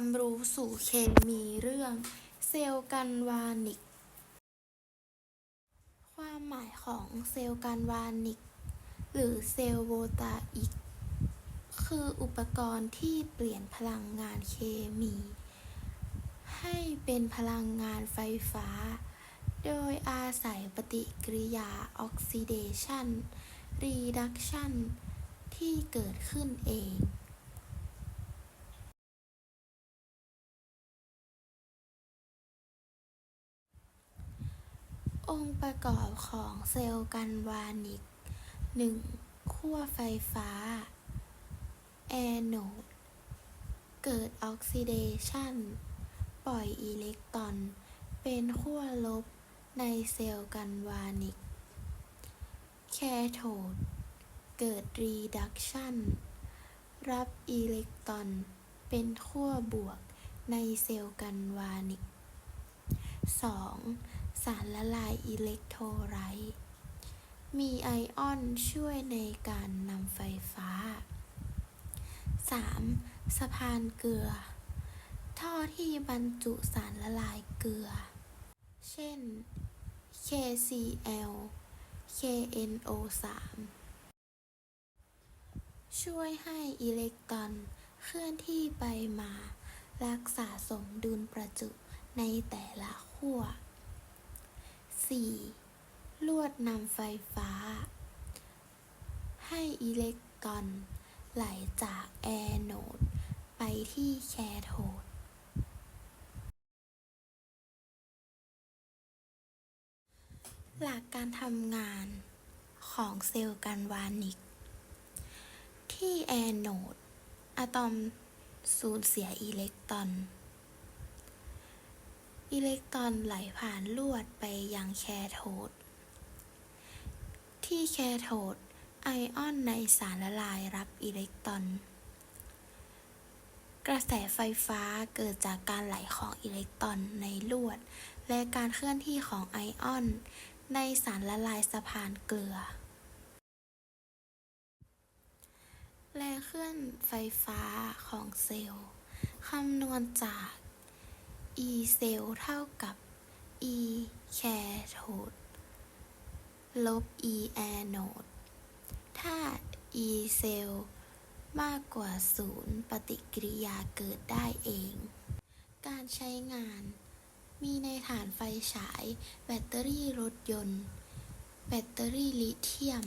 ความรู้สู่เคมีเรื่อง เซลล์กันวานิก ความหมายของเซลล์กันวานิก หรือเซลล์โวตาอิก คืออุปกรณ์ที่เปลี่ยนพลังงานเคมี ให้เป็นพลังงานไฟฟ้า โดยอาศัยปฏิกิริยาออกซิเดชันรีดักชันที่เกิดขึ้นเอง องค์ประกอบของเซลล์กันวานิก 1. ขั้วไฟฟ้า แอนโนด เกิดออกซิเดชัน ปล่อยอิเล็กตรอน เป็นขั้วลบในเซลล์กันวานิก แคโทด เกิดรีดักชัน รับอิเล็กตรอน เป็นขั้วบวกในเซลล์กันวานิก 2. สารละลายอิเล็กโทรไลต์มีไอออนช่วยในการนำไฟฟ้า 3. สะพานเกลือ ท่อที่บรรจุสารละลายเกลือ เช่น KCl KNO3 ช่วยให้อิเล็กตรอนเคลื่อนที่ไปมา รักษาสมดุลประจุในแต่ละขั้ว 4. ลวดนำไฟฟ้า ให้อิเล็กตรอนไหลจากแอนโนดไปที่แคโทดหลักการทำงานของเซลล์กันวานิก ที่แอนโนดอะตอมสูญเสียอิเล็กตรอน อิเล็กตรอนไหลผ่านลวดไปยังแคโทด ที่แคโทด ไอออนในสารละลายรับอิเล็กตรอน กระแสไฟฟ้าเกิดจากการไหลของอิเล็กตรอนในลวด และการเคลื่อนที่ของไอออน ในสารละลายสะพานเกลือ แรงเคลื่อนไฟฟ้าของเซลล์คำนวณจาก E เซลเท่ากับ E แคโทดลบ E แอนโนดถ้า E เซลมากกว่าศูนย์ปฏิกิริยาเกิดได้เอง การใช้งาน มีในฐานไฟฉาย แบตเตอรี่รถยนต์ แบตเตอรี่ลิเธียม